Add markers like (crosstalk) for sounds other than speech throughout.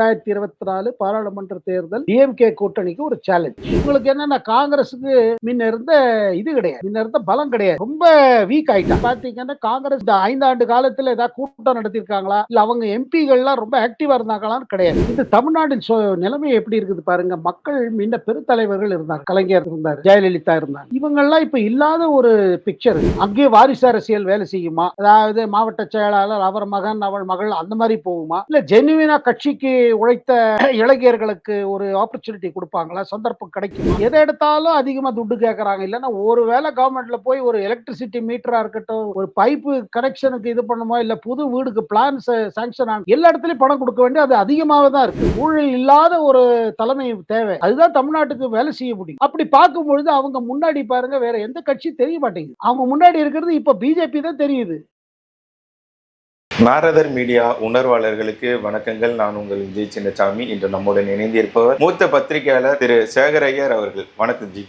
ரெண்டாயிரத்தி இருபத்தி நாலு பாராளுமன்ற தேர்தல் டிஎம்கே கூட்டணிக்கு ஒரு சேலஞ்ச் உங்களுக்கு என்னன்னா காங்கிரஸுக்கு முன்ன இருந்த இது கிடையாது. முன்ன இருந்த பலம் கிடையாது. ரொம்ப வீக் ஆயிட்டா பாத்தீங்கன்னா காங்கிரஸ் இந்த ஐந்தாண்டு காலத்துல ஏதாவது கூட்டம் நடத்திருக்காங்களா இல்ல அவங்க எம்பிகள்லாம் ரொம்ப ஆக்டிவா இருந்தாங்களான்னு கிடையாது. இந்த தமிழ்நாட்டின் சொ- நிலைமை எப்படி இருக்குது பாருங்க. மக்கள் முன்ன பெருத்தலைவர்கள் இருந்தாங்க. கலைஞர் இருந்தார் ஜெயலலிதா இருந்தாங்க இவங்கெல்லாம் இப்ப இல்லாத ஒரு பிக்சர் அங்கேயே வாரிசு அரசியல் வேலை செய்யுமா? அதாவது மாவட்ட செயலாளர் அவர் மகன் அவள் மகள் அந்த மாதிரி போகுமா? இல்ல ஜெனுவினா கட்சிக்கு உழைத்த இளைஞர்களுக்கு ஒரு ஆப்பர்ச்சுனிட்டி கொடுப்பாங்களா? சந்தர்ப்பம் கிடைக்கும்? எதை எடுத்தாலும் அதிகமா துட்டு கேட்கறாங்க இல்லைன்னா ஒரு வேளை கவர்மெண்ட்ல போய் ஒரு எலக்ட்ரிசிட்டி மீட்டரா இருக்கட்டும் ஒரு பைப்பு கனெக்ஷனுக்கு இது பண்ணுமா? இல்ல புது வீடுக்கு பிளான் சாங்ஷன் ஆகும் எல்லா இடத்துலயும் பணம் கொடுக்க வேண்டிய அது அதிகமாக தான் இருக்கு. ஊழல் இல்லாத ஒரு தலைமை தேவை. அதுதான் தமிழ்நாட்டுக்கு வேலை செய்ய முடியும். அப்படி பார்க்கும் பொழுது அவங்க முன்னாடி பாருங்க வேற எந்த கட்சி தெரிய மாட்டேங்குது. அவங்க முன்னாடி இருக்கிறது இப்ப பிஜேபி தான் தெரியுது. நாரதர் மீடியா உணர்வாளர்களுக்கு வணக்கங்கள். நான் உங்கள் விஜய் சின்னசாமி. இன்று நம்முடன் இணைந்திருப்பவர் மூத்த பத்திரிகையாளர் திரு சேகரையர் அவர்கள். வணக்கம் ஜி.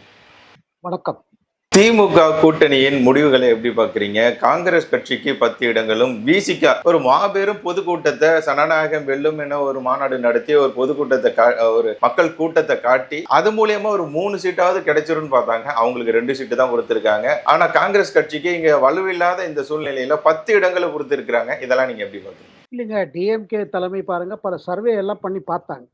வணக்கம். திமுக கூட்டணியின் முடிவுகளை எப்படி பாக்குறீங்க காங்கிரஸ் கட்சிக்கு பத்து இடங்களும் விசிக ஒரு மாபெரும் பொதுக்கூட்டத்தை சனநாயகம் வெல்லும் என ஒரு மாநாடு நடத்தி ஒரு பொதுக்கூட்டத்தை கா- ஒரு மக்கள் கூட்டத்தை காட்டி அது மூலியமா ஒரு மூணு சீட்டாவது கிடைச்சிரும்னு பார்த்தாங்க. அவங்களுக்கு ரெண்டு சீட்டு தான் கொடுத்திருக்காங்க. ஆனா காங்கிரஸ் கட்சிக்கு இங்க வலுவில்லாத இந்த சூழ்நிலையில பத்து இடங்களை கொடுத்திருக்காங்க இதெல்லாம் நீங்க எப்படி பாக்குறீங்க இல்லைங்க டிஎம்கே தலைமை பாருங்க. பல சர்வே எல்லாம் பண்ணி பார்த்தாங்க.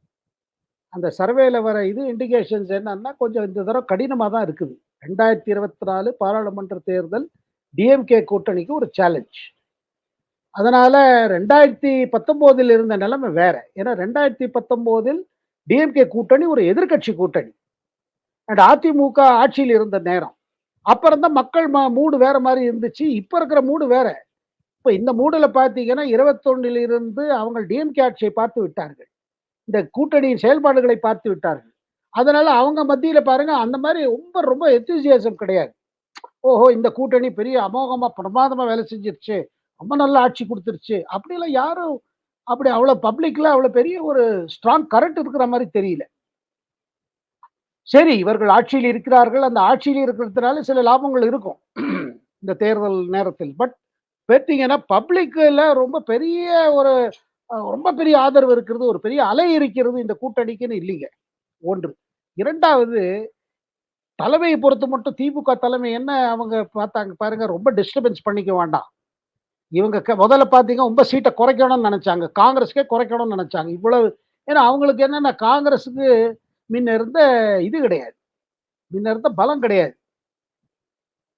அந்த சர்வேல வர இது இண்டிகேஷன்ஸ் என்னன்னா கொஞ்சம் இந்த தடவை கடினமாக தான் இருக்குது. ரெண்டாயிரத்தி இருபத்தி நாலு பாராளுமன்ற தேர்தல் டிஎம்கே கூட்டணிக்கு ஒரு சேலஞ்ச் அதனால ரெண்டாயிரத்தி பத்தொம்போதில் இருந்த நிலைமை வேற. ஏன்னா ரெண்டாயிரத்தி பத்தொம்போதில் டிஎம்கே கூட்டணி ஒரு எதிர்க்கட்சி கூட்டணி. அண்ட் அதிமுக ஆட்சியில் இருந்த நேரம். அப்புறம் தான் மக்கள் மா மூடு வேற மாதிரி இருந்துச்சு. இப்போ இருக்கிற மூடு வேற. இப்போ இந்த மூடில் பார்த்தீங்கன்னா இருபத்தொன்னிலிருந்து அவங்க டிஎம்கே ஆட்சியை பார்த்து விட்டார்கள். இந்த கூட்டணியின் செயல்பாடுகளை பார்த்து விட்டார்கள். அதனால அவங்க மத்தியில பாருங்க அந்த மாதிரி ரொம்ப ரொம்ப எத்தூசியாசம் கிடையாது. ஓஹோ இந்த கூட்டணி பெரிய அமோகமா பிரமாதமா வேலை செஞ்சிருச்சு. ரொம்ப நல்ல ஆட்சி கொடுத்துருச்சு. அப்படிலாம் யாரும் அப்படி அவ்வளோ பப்ளிக்ல அவ்வளோ பெரிய ஒரு ஸ்ட்ராங் கரண்ட் இருக்கிற மாதிரி தெரியல. சரி இவர்கள் ஆட்சியில் இருக்கிறார்கள். அந்த ஆட்சியில் இருக்கிறதுனால சில லாபங்கள் இருக்கும் (clears throat) இந்த தேர்தல் நேரத்தில். பட் பார்த்தீங்கன்னா பப்ளிக்கில் ரொம்ப பெரிய ஒரு ரொம்ப பெரிய ஆதரவு இருக்கிறது ஒரு பெரிய அலை இருக்கிறது இந்த கூட்டணிக்குன்னு இல்லைங்க. ஒன்று இரண்டாவது தலைமையை பொறுத்து மட்டும் திமுக தலைமை என்ன அவங்க பார்த்தாங்க பாருங்க ரொம்ப டிஸ்டர்பன்ஸ் பண்ணிக்க வேண்டாம். இவங்க க- முதல்ல பார்த்தீங்க ரொம்ப சீட்டை குறைக்கணும்னு நினைச்சாங்க. காங்கிரஸ்க்கே குறைக்கணும்னு நினைச்சாங்க. இவ்வளவு ஏன்னா அவங்களுக்கு என்னன்னா காங்கிரஸுக்கு முன்ன இருந்த இது கிடையாது. முன்ன இருந்த பலம் கிடையாது.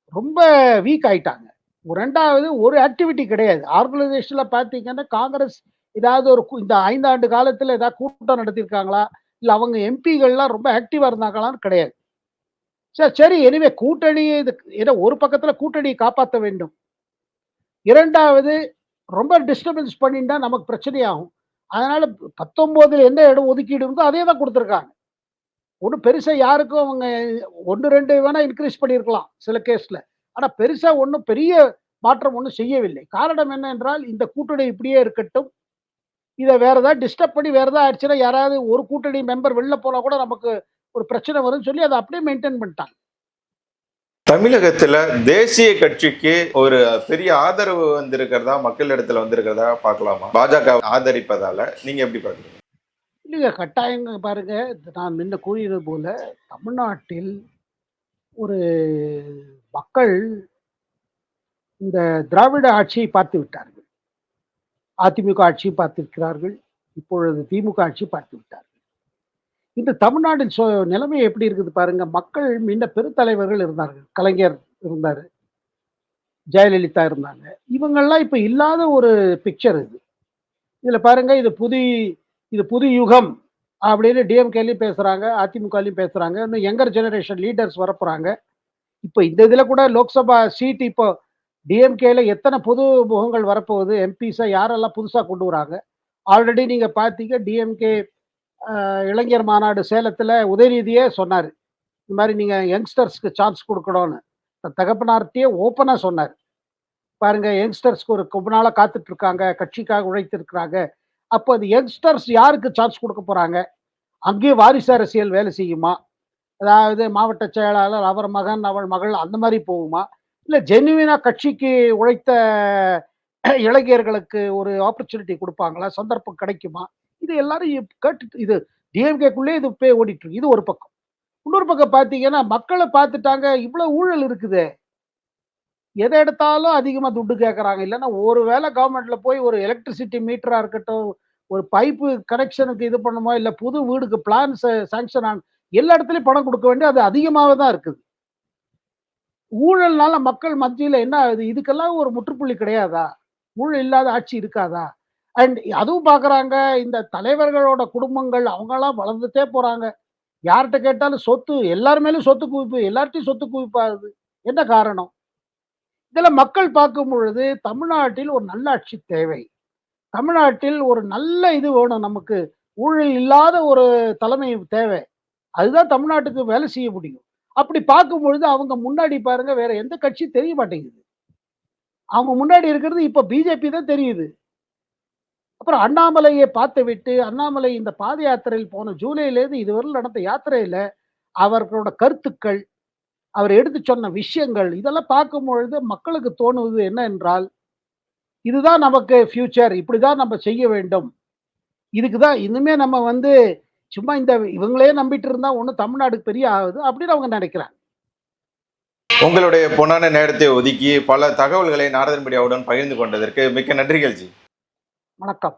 ரொம்ப வீக் ஆயிட்டாங்க. ஒரு ரெண்டாவது ஒரு ஆக்டிவிட்டி கிடையாது. ஆர்கனைசேஷன்ல பார்த்தீங்கன்னா காங்கிரஸ் ஏதாவது ஒரு இந்த ஐந்தாண்டு காலத்துல ஏதாவது கூட்டம் நடத்தியிருக்காங்களா? இல்ல அவங்க எம்பிகள்லாம் ரொம்ப ஆக்டிவா இருந்தாங்களான்னு கிடையாது. சரி சரி எனிவே கூட்டணி இது ஏதோ ஒரு பக்கத்துல கூட்டணியை காப்பாற்ற வேண்டும். இரண்டாவது ரொம்ப டிஸ்டர்பன்ஸ் பண்ணிட்டா நமக்கு பிரச்சனையாகும். அதனால பத்தொன்பதுல எந்த இடம் ஒதுக்கீடு இருந்தோ அதே தான் கொடுத்துருக்காங்க. ஒன்றும் பெருசா யாருக்கும் அவங்க ஒன்று ரெண்டு வேணா இன்க்ரீஸ் பண்ணியிருக்கலாம் சில கேஸ்ல ஆனா பெருசா ஒன்றும் பெரிய மாற்றம் ஒன்றும் செய்யவில்லை. காரணம் என்ன என்றால் இந்த கூட்டணி இப்படியே இருக்கட்டும். இதை வேற ஏதாவது டிஸ்டர்ப் பண்ணி வேற ஏதாவது ஆயிடுச்சுன்னா யாராவது ஒரு கூட்டணி மெம்பர் வெளில போனா கூட நமக்கு ஒரு பிரச்சனை வரும்னு சொல்லி அதை அப்படியே மெயின்டைன் பண்ணிட்டாங்க. தமிழகத்துல தேசிய கட்சிக்கு ஒரு பெரிய ஆதரவு வந்திருக்கிறதா மக்கள் இடத்துல வந்திருக்கிறதா பார்க்கலாமா? பாஜக ஆதரிப்பதால நீங்க எப்படி பாக்குறீங்க இல்லைங்க கட்டாயங்க பாருங்க. நான் முன்ன கூறியது போல தமிழ்நாட்டில் ஒரு மக்கள் இந்த திராவிட ஆட்சியை பார்த்து விட்டார்கள். அதிமுக ஆட்சியை பார்த்திருக்கிறார்கள். இப்பொழுது திமுக ஆட்சி பார்த்து விட்டார்கள். இந்த தமிழ்நாட்டின் சொ நிலைமை எப்படி இருக்குது பாருங்க. மக்கள் முன்ன பெருத்தலைவர்கள் இருந்தார்கள். கலைஞர் இருந்தார். ஜெயலலிதா இருந்தாங்க. இவங்கெல்லாம் இப்போ இல்லாத ஒரு பிக்சர் இது. இதில் பாருங்க இது புது இது புது யுகம் அப்படின்னு டிஎம்கேலையும் பேசுகிறாங்க அதிமுகலையும் பேசுகிறாங்க இன்னும் யங்கர் ஜெனரேஷன் லீடர்ஸ் வரப்போகிறாங்க இப்போ இந்த இதில் கூட லோக்சபா சீட் இப்போ டிஎம்கேல எத்தனை புது முகங்கள் வரப்போகுது? எம்பிஸை யாரெல்லாம் புதுசா கொண்டு வராங்க? ஆல்ரெடி நீங்க பார்த்தீங்க டிஎம்கே இளைஞர் மாநாடு சேலத்துல உதயநிதியே சொன்னார். இந்த மாதிரி நீங்க யங்ஸ்டர்ஸ்க்கு சான்ஸ் கொடுக்கணும்னு. தகப்பனார்த்தியே ஓப்பனாக ஓப்பனா சொன்னார். பாருங்க யங்ஸ்டர்ஸ்க்கு ஒரு ரொம்ப நாளா காத்துட்டு இருக்காங்க கட்சிக்காக உழைத்திருக்கிறாங்க. அப்போ அது யங்ஸ்டர்ஸ் யாருக்கு சான்ஸ் கொடுக்க போறாங்க? அங்கேயே வாரிசு அரசியல் வேலை செய்யுமா? அதாவது மாவட்ட செயலாளர் அவர் மகன் அவள் மகள் அந்த மாதிரி போகுமா? இல்லை ஜெனுவினா கட்சிக்கு உழைத்த இளைஞர்களுக்கு ஒரு ஆப்பர்ச்சுனிட்டி கொடுப்பாங்களா? சந்தர்ப்பம் கிடைக்குமா? இது எல்லாரும் கேட்டு இது டிஎம்கேக்குள்ளே இது போய் ஓடிட்டு இருக்கு இது ஒரு பக்கம். இன்னொரு பக்கம் பார்த்தீங்கன்னா மக்களை பார்த்துட்டாங்க இவ்வளோ ஊழல் இருக்குது. எதை எடுத்தாலும் அதிகமாக துட்டு கேட்குறாங்க இல்லைன்னா ஒரு வேளை கவர்மெண்ட்டில் போய் ஒரு எலக்ட்ரிசிட்டி மீட்டராக இருக்கட்டும் ஒரு பைப்பு கனெக்ஷனுக்கு இது பண்ணுமோ? இல்லை புது வீடுக்கு பிளான் சேங்ஷன் ஆன எல்லா இடத்துலையும் பணம் கொடுக்க வேண்டிய அது அதிகமாகவே தான் இருக்குது. ஊழல்னால மக்கள் மத்தியில் என்ன ஆகுது? இதுக்கெல்லாம் ஒரு முற்றுப்புள்ளி கிடையாதா? ஊழல் இல்லாத ஆட்சி இருக்காதா? அண்ட் அதுவும் பார்க்குறாங்க இந்த தலைவர்களோட குடும்பங்கள் அவங்கெல்லாம் வளர்ந்துட்டே போகிறாங்க யார்கிட்ட கேட்டாலும் சொத்து எல்லார் மேலும் சொத்து குவிப்பு எல்லார்ட்டையும் சொத்து குவிப்பாகுது. என்ன காரணம்? இதில் மக்கள் பார்க்கும் பொழுது தமிழ்நாட்டில் ஒரு நல்ல ஆட்சி தேவை. தமிழ்நாட்டில் ஒரு நல்ல இது வேணும் நமக்கு. ஊழல் இல்லாத ஒரு தலைமை தேவை. அதுதான் தமிழ்நாட்டுக்கு வேலை செய்ய முடியும். அப்படி பார்க்கும் பொழுது அவங்க முன்னாடி பாருங்க வேற எந்த கட்சி தெரிய மாட்டேங்குது. அவங்க முன்னாடி இருக்கிறது இப்ப பிஜேபி தான் தெரியுது. அப்புறம் அண்ணாமலையை பார்த்து விட்டு அண்ணாமலை இந்த பாத யாத்திரையில் போன ஜூலையிலேருந்து இதுவரை நடந்த யாத்திரையில அவர்களோட கருத்துக்கள் அவர் எடுத்து சொன்ன விஷயங்கள் இதெல்லாம் பார்க்கும் பொழுது மக்களுக்கு தோணுவது என்ன என்றால் இதுதான் நமக்கு ஃபியூச்சர் இப்படிதான் நம்ம செய்ய வேண்டும். இதுக்கு தான் இனிமே நம்ம வந்து சும்மா இந்த இவங்களே நம்பிட்டு இருந்தா ஒன்றும் தமிழ்நாடுக்கு பெரிய ஆகுது அப்படின்னு அவங்க நினைக்கிறாங்க. உங்களுடைய பொன்னான நேரத்தை ஒதுக்கி பல தகவல்களை நாரதன் மீடியாவுடன் பகிர்ந்து கொண்டதற்கு மிக்க நன்றிகள் ஜி. வணக்கம்.